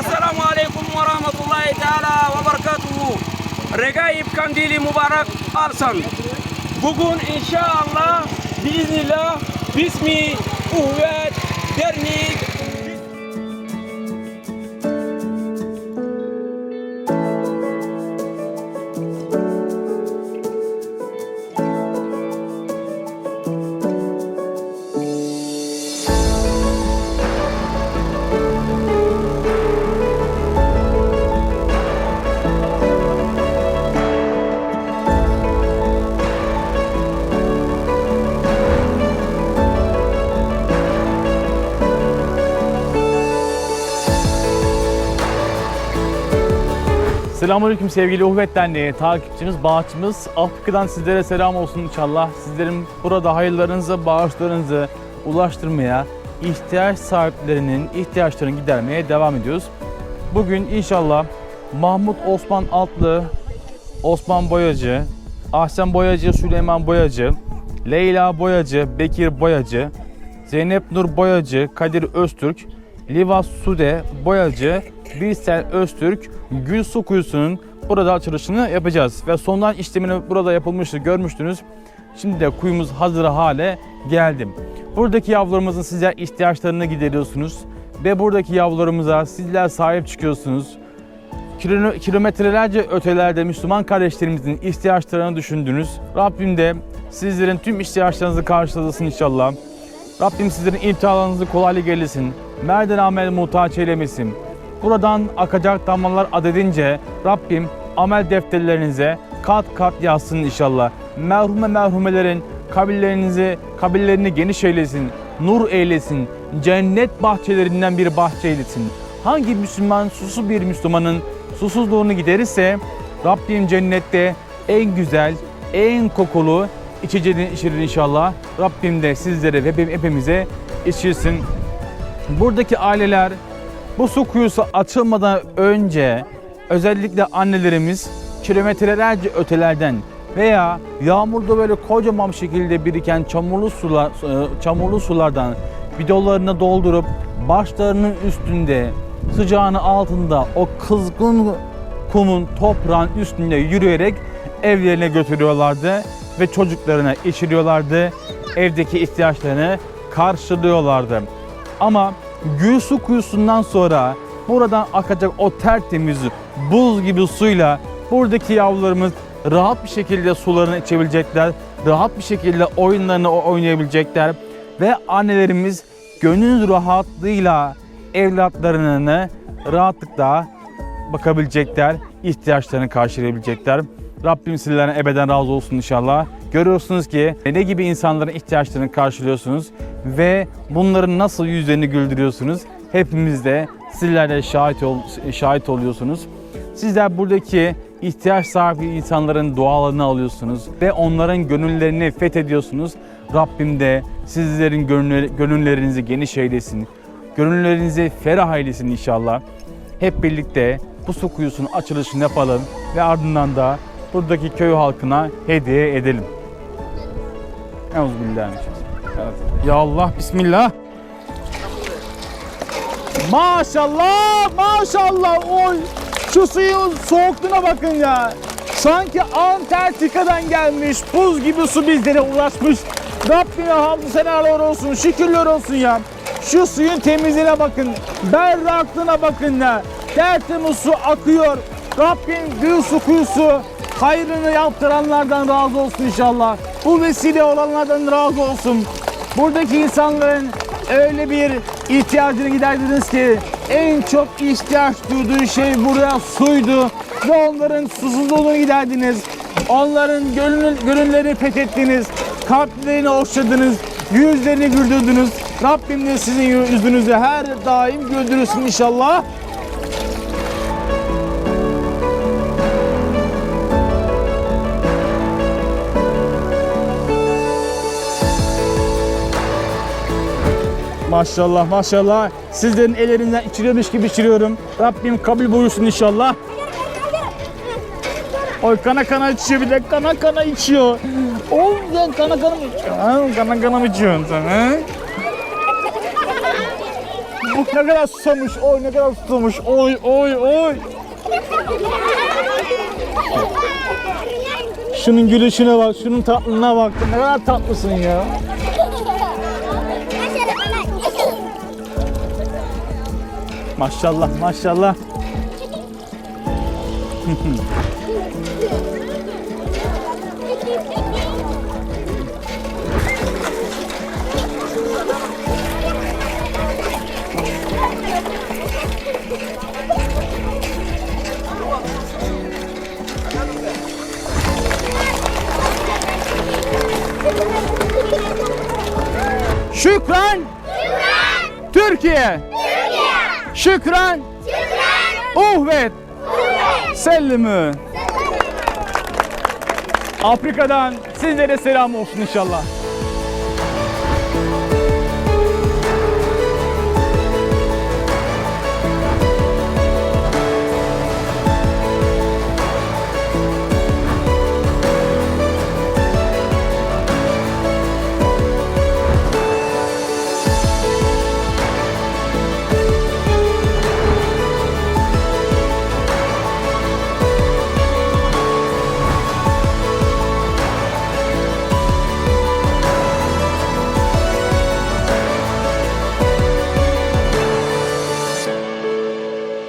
Assalamu alaikum wa rahmatullahi teala ve berekatuhu. Regaib Kandili mübarek Arsan. Bugün inşallah biiznillah Bismi Uhvet Dernek Selamünaleyküm sevgili Uhvet Derneği takipçimiz, bağışçımız. Afrika'dan sizlere selam olsun inşallah. Sizlerin burada hayırlarınızı, bağışlarınızı ulaştırmaya, ihtiyaç sahiplerinin ihtiyaçlarını gidermeye devam ediyoruz. Bugün inşallah Mahmut Osman Altlı, Osman Boyacı, Ahsen Boyacı, Süleyman Boyacı, Leyla Boyacı, Bekir Boyacı, Zeynep Nur Boyacı, Kadir Öztürk, Livas Sude Boyacı, Birsel Öztürk, Gül Su Kuyusu'nun burada açılışını yapacağız. Ve sondan işlemini burada yapılmıştı görmüştünüz. Şimdi de kuyumuz hazır hale geldi. Buradaki yavrularımızın sizler ihtiyaçlarını gideriyorsunuz. Ve buradaki yavrularımıza sizler sahip çıkıyorsunuz. Kilo- kilometrelerce ötelerde Müslüman kardeşlerimizin ihtiyaçlarını düşündünüz. Rabbim de sizlerin tüm ihtiyaçlarınızı karşılasın inşallah. Rabbim sizlerin imtihanlarınızı kolaylık eylesin. Merden amel muhtaç eylemesin. Buradan akacak damlalar adedince Rabbim amel defterlerinize kat kat yazsın inşallah. Merhume merhumelerin kabirlerinizi, kabirlerini geniş eylesin. Nur eylesin. Cennet bahçelerinden bir bahçe eylesin. Hangi Müslüman susuz bir Müslümanın susuzluğunu giderirse Rabbim cennette en güzel, en kokulu içeceğini içirir inşallah. Rabbim de sizlere ve hepimize içirsin. Buradaki aileler bu su kuyusu açılmadan önce özellikle annelerimiz kilometrelerce ötelerden veya yağmurda böyle kocaman şekilde biriken çamurlu sular e, çamurlu sulardan bidonlarını doldurup başlarının üstünde sıcağının altında o kızgın kumun toprağın üstünde yürüyerek evlerine götürüyorlardı ve çocuklarına içiriyorlardı. Evdeki ihtiyaçlarını karşılıyorlardı. Ama gül su kuyusundan sonra buradan akacak o tertemiz buz gibi suyla buradaki yavrularımız rahat bir şekilde sularını içebilecekler. Rahat bir şekilde oyunlarını oynayabilecekler. Ve annelerimiz gönül rahatlığıyla evlatlarını rahatlıkla bakabilecekler, ihtiyaçlarını karşılayabilecekler. Rabbim sizlerden ebeden razı olsun inşallah. Görüyorsunuz ki ne gibi insanların ihtiyaçlarını karşılıyorsunuz ve bunların nasıl yüzlerini güldürüyorsunuz. Hepimiz de sizler de şahit, ol, şahit oluyorsunuz. Sizler buradaki ihtiyaç sahibi insanların dualarını alıyorsunuz ve onların gönüllerini fethediyorsunuz. Rabbim de sizlerin gönüller- gönüllerinizi geniş eylesin. Gönüllerinizi ferah eylesin inşallah. Hep birlikte bu su kuyusunun açılışını yapalım ve ardından da buradaki köy halkına hediye edelim. Euzubillahimineşşeytanirracim. Ya Allah bismillah. Maşallah maşallah oy şu suyun soğukluğuna bakın ya. Sanki Antarktika'dan gelmiş buz gibi su bizlere ulaşmış. Rabbime hamdü senalar olsun şükürler olsun ya. Şu suyun temizliğine bakın. Berraklığına bakın ya. Tertemiz su akıyor. Rabbim gül su kuyusu hayrını yaptıranlardan razı olsun inşallah. Bu vesile olanlardan razı olsun. Buradaki insanların öyle bir ihtiyacını giderdiniz ki en çok ihtiyaç duyduğu şey buraya suydu ve onların susuzluğunu giderdiniz. Onların gönül, gönüllerini fethettiniz, kalplerini okşadınız, yüzlerini güldürdünüz. Rabbim de sizin yüzünüzü her daim güldürürsün inşallah. Maşallah maşallah. Sizlerin ellerinden içiriyormuş gibi içiriyorum. Rabbim kabul buyursun inşallah. Oy kana kana içiyor bir de kana kana içiyor. Oy sen kana kana mı içiyorsun? Kana kana mı içiyorsun sen ha? ne kadar susamış. Oy ne kadar susamış. Oy oy oy. Şunun gülüşüne bak, şunun tatlılığına bak. Ne kadar tatlısın ya. Maşallah maşallah. Şükran. Türkiye. Şükran. Uhvet. Sellimü. Afrika'dan sizlere selam olsun inşallah.